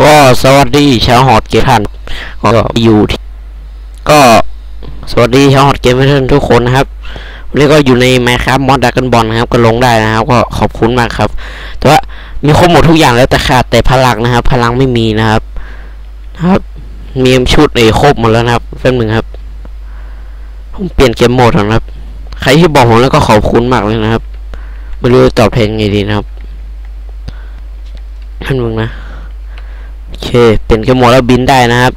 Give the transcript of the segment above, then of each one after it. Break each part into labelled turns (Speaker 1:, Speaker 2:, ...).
Speaker 1: ก็สวัสดีชาวฮอตเกมท่านก็อยู่ที่ก็สวัสดีชาวฮอตเกมท่านทุกคนนะครับวันนี้ก็อยู่ในแมครับมอดดักกันบอลนะครับก็ลงได้นะครับ ก็ขอบคุณมากครับ แต่ว่ามีครบหมดทุกอย่างแล้วแต่ขาดแต่พลังนะครับ พลังไม่มีนะครับนะครับ มีชุดไอ้ครบหมดแล้วนะครับแป๊บหนึ่งครับผมเปลี่ยนเกมโหมดนะครับ ใครที่บอกผมแล้วก็ขอบคุณมากเลยนะครับไม่รู้ตอบแทนไงดีนะครับแป๊บหนึงนะ เค เป็นกระหมดแล้วบินได้นะครับ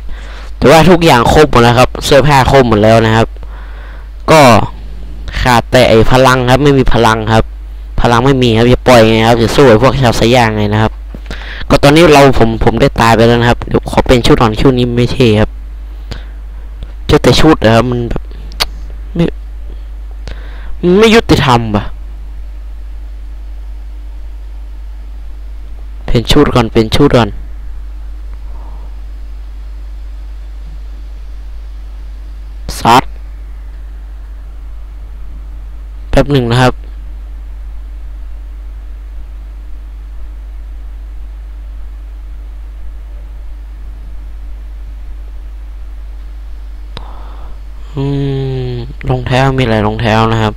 Speaker 1: แต่ว่าทุกอย่างครบหมดแล้วครับ เสื้อผ้าครบหมดแล้วนะครับ ก็ขาดแต่ไอ้พลังครับ ไม่มีพลังครับ พลังไม่มีครับจะปล่อยไงครับจะสู้ไอ้พวกชาวสยางไงนะครับ ก็ตอนนี้เราผมผมได้ตายไปแล้วนะครับเดี๋ยวขอเป็นชุดก่อนชุดนี้ไม่เท่ครับเจ้าแต่ชุดนะครับมันแบบไม่ไม่ยุติธรรมปะเป็นชุดก่อนเป็นชุดก่อน ซัดแป๊บหนึ่งนะครับ อืมรองเท้ามีหลายรองเท้านะครับ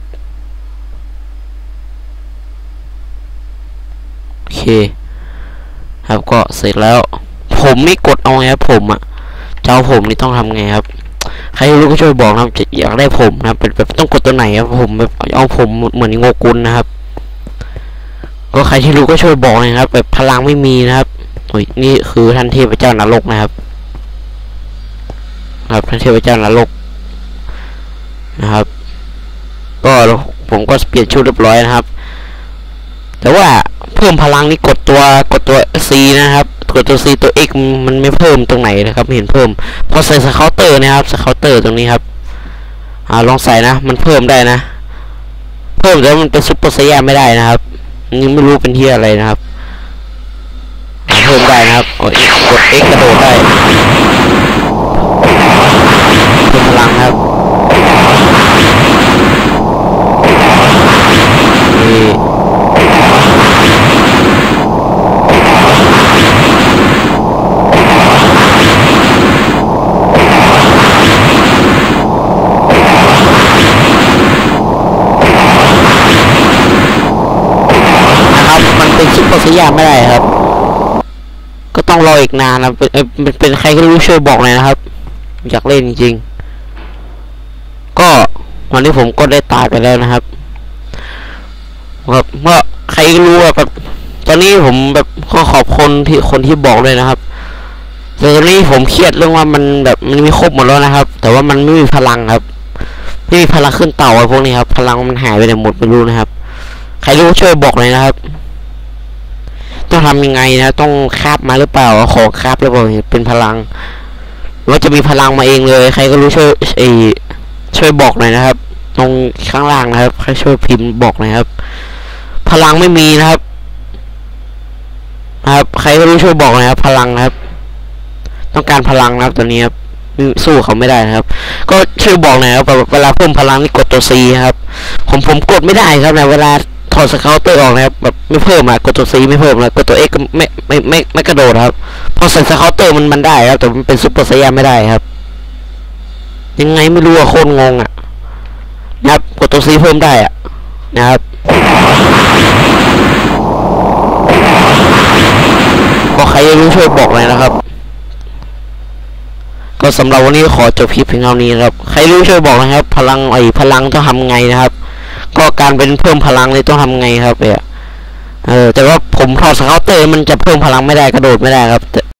Speaker 1: โอเค ครับก็เสร็จแล้ว ผมไม่กดเอาไงครับผมอะเจ้าผมนี่ต้องทำไงครับ ใครรู้ก็ช่วยบอกนะครับอยากได้ผมนะครับเป็นแบบต้องกดตัวไหนครับผมแบบเอาผมเหมือนงกุลนะครับ ก็ใครที่รู้ก็ช่วยบอกเลยนะครับ แบบพลังไม่มีนะครับโอ้ยนี่คือท่านเทพเจ้านรกนะครับ ครับท่านเทพเจ้านรกนะครับ ก็ผมก็เปลี่ยนชุดเรียบร้อยนะครับ แต่ว่าเพิ่มพลังนี่กดตัวกดตัว C นะครับ ดตัว C ตัว X มันไม่เพิ่มตรงไหนนะครับไม่เห็นเพิ่ม พอใส่สเคาเตอร์นะครับสเคาเตอร์ตรงนี้ครับ อ่าลองใส่นะ มันเพิ่มได้นะ เพิ่มแต่ว่ามันเป็นซุปเปอร์ไซยาไม่ได้นะครับยังไม่รู้เป็นที่อะไรนะครับเพิ่มได้นะครับกดกด X กระโดดได้เพิ่มพลังครับนี่นะครับ มันเป็นซุปเปอร์ไซย่าไม่ได้ครับ ก็ต้องรออีกนานนะเป็นเป็นใครก็รู้ช่วยบอกหน่อยนะครับ อยากเล่นจริงๆ ก็วันนี้ผมก็ได้ตายไปแล้วนะครับครับเมื่อใครรู้แบบตอนนี้ผมแบบก็ขอบคนที่คนที่บอกเลยนะครับแต่ตอนนี้ผมเครียดเรื่องว่ามันแบบมันมีครบหมดแล้วนะครับ แต่ว่ามันไม่มีพลังครับไม่มีพลังขึ้นเต่าอะไรพวกนี้ครับ พลังมันหายไปไหนหมดไม่รู้นะครับ ใครรู้ช่วยบอกหน่อยนะครับ ต้องทำยังไงนะต้องคาบมาหรือเปล่าขอคาบหรือเปล่าเป็นพลังหรือว่าจะมีพลังมาเองเลย ใครก็รู้ช่วยเอช่วยบอกหน่อยนะครับ ตรงข้างล่างนะครับใครช่วยพิมพ์บอกหน่อยครับ พลังไม่มีนะครับนะครับ ใครก็รู้ช่วยบอกหน่อยครับ พลังนะครับ ต้องการพลังนะครับตอนนี้ครับสู้เขาไม่ได้นะครับ ก็ช่วยบอกหน่อยครับเวลาเพิ่มพลังนี่กดตัว C ครับ ผมผมกดไม่ได้ครับในเวลา ถอดสเกาเตอร์ออกนะครับแบบไม่เพิ่มอะกดตัว C ไม่เพิ่มแล้วกดตัว X ก็ไม่ไม่ไม่ไม่กระโดดครับพอใส่สเกาเตอร์มันมันได้ครับแต่มันเป็นซุปเปอร์ไซยาไม่ได้ครับ ยังไงไม่รู้อะโคตรงงอะนะครับกดตัว C เพิ่มได้อะนะครับก็ใครรู้ช่วยบอกเลยนะครับ ก็สำหรับวันนี้ขอจบคลิปเพียงเท่านี้ครับ ใครรู้ช่วยบอกนะครับ พลังไอ้พลังต้องทำไงนะครับ ก็การเป็นเพิ่มพลังนี่ต้องทำไงครับเนี่ยเออแต่ว่าผมถอดสเกาเตอร์มันจะเพิ่มพลังไม่ได้กระโดดไม่ได้ครับ